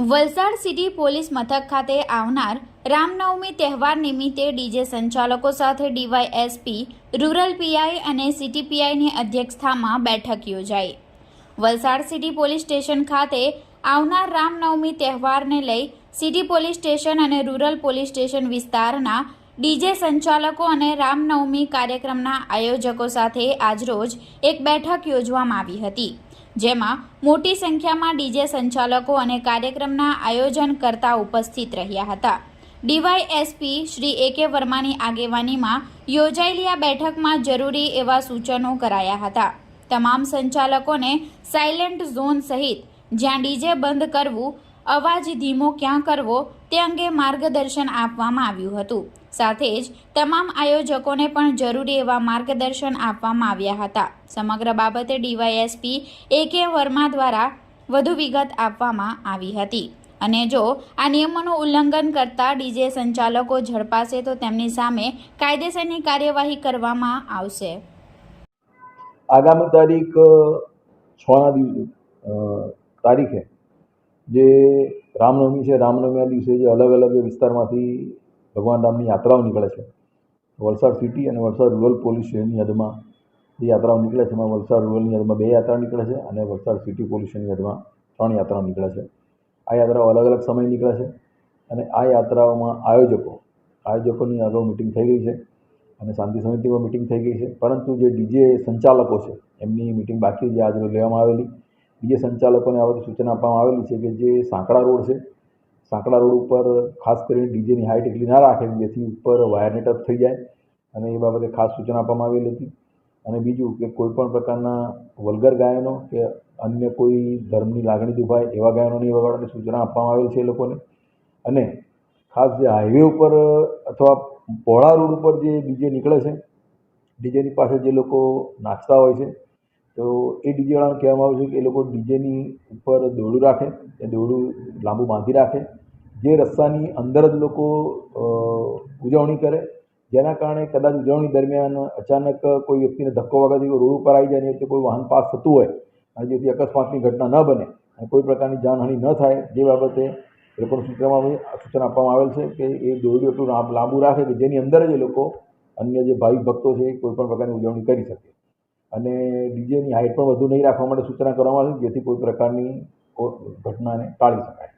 Valsad city police મથક ખાતે આવનાર રામનવમી તહેવાર નિમિત્તે ડીજે સંચાલકો સાથે ડીવાયએસપી, રૂરલ પીઆઈ અને સિટી પીઆઈની અધ્યક્ષતામાં બેઠક યોજાઈ. વલસાડ સિટી પોલીસ સ્ટેશન ખાતે આવનાર રામનવમી તહેવારને લઈ સિટી પોલીસ સ્ટેશન અને રૂરલ પોલીસ સ્ટેશન વિસ્તારના ડીજે સંચાલકો અને રામનવમી કાર્યક્રમના આયોજકો સાથે આજરોજ એક બેઠક યોજવામાં આવી હતી. જેમાં મોટી સંખ્યામાં ડીજે સંચાલકો અને કાર્યક્રમના આયોજન કરતા ઉપસ્થિત રહ્યા હતા. ડીવાયએસપી શ્રી એ કે વર્માની આગેવાનીમાં યોજાયેલી આ બેઠકમાં જરૂરી એવા સૂચનો કરાયા હતા. તમામ સંચાલકોને સાયલેન્ટ ઝોન સહિત જ્યાં ડીજે બંધ કરવું અવાજ ધીમો ક્યાં કરવો તે અંગે માર્ગદર્શન આપવામાં આવ્યું હતું. સાથે જ તમામ આયોજકોને પણ જરૂરી એવા માર્ગદર્શન આપવામાં આવ્યા હતા. સમગ્ર બાબતે ડીવાયએસપી એ કે વર્મા દ્વારા વધુ વિગત આપવામાં આવી હતી. અને જો આ નિયમોનું ઉલ્લંઘન કરતા ડીજે સંચાલકો ઝડપાશે તો તેમની સામે કાયદેસરની કાર્યવાહી કરવામાં આવશે. આગામી તારીખ છના દિવસે તારીખે જે રામનવમી છે, રામનવમીના દિવસે જે અલગ અલગ વિસ્તારમાંથી ભગવાન રામની યાત્રાઓ નીકળે છે. વલસાડ સિટી અને વલસાડ રૂરલ પોલીસ સ્ટેશનની હદમાં જે યાત્રાઓ નીકળે છે, એમાં વલસાડ રૂરલની હદમાં બે યાત્રા નીકળે છે અને વલસાડ સિટી પોલીસ સ્ટેશનની હદમાં ત્રણ યાત્રાઓ નીકળે છે. આ યાત્રાઓ અલગ અલગ સમય નીકળે છે અને આ યાત્રાઓમાં આયોજકો, આયોજકોની અગાઉ મિટિંગ થઈ ગઈ છે અને શાંતિ સમિતિમાં મિટિંગ થઈ ગઈ છે. પરંતુ જે ડીજે સંચાલકો છે, એમની મિટિંગ બાકી જે આજે લેવામાં આવેલી ડીજે સંચાલકોને આ બધી સૂચના આપવામાં આવેલી છે કે જે સાંકડા રોડ છે, સાંકડા રોડ ઉપર ખાસ કરીને ડીજેની હાઇટ એટલી ના રાખે, જેથી ઉપર વાયરને ટચ થઈ જાય અને એ બાબતે ખાસ સૂચના આપવામાં આવેલી હતી. અને બીજું કે કોઈપણ પ્રકારના વલગર ગાયનો કે અન્ય કોઈ ધર્મની લાગણી દુભાય એવા ગાયનો નહીં વગાડવાની સૂચના આપવામાં આવેલ છે એ લોકોને. અને ખાસ જે હાઈવે ઉપર અથવા પહોળા રોડ ઉપર જે ડીજે નીકળે છે, ડીજેની પાસે જે લોકો નાચતા હોય છે તો એ ડીજેવાળાને કહેવામાં આવે છે કે એ લોકો ડીજેની ઉપર દોરડું રાખે, એ દોરડું લાંબુ બાંધી રાખે. જે રસ્તાની અંદર જ લોકો ઉજવણી કરે, જેના કારણે કદાચ ઉજવણી દરમિયાન અચાનક કોઈ વ્યક્તિને ધક્કો વાગવાથી રોડ ઉપર આવી જાય અને કોઈ વાહન પાસ થતું હોય અને જેથી અકસ્માતની ઘટના ન બને અને કોઈ પ્રકારની જાનહાનિ ન થાય, જે બાબતે એ લોકોનું સૂચનામાં સૂચના આપવામાં આવેલ છે કે એ દોરડું એટલું લાંબુ રાખે કે જેની અંદર જ એ લોકો અન્ય જે ભાવિક ભક્તો છે એ કોઈ પણ પ્રકારની ઉજવણી કરી શકે. અને ડીજેની હાઇટ પણ વધુ નહીં રાખવા માટે સૂચના કરવામાં આવી જેથી કોઈ પ્રકારની ઘટનાને ટાળી શકાય.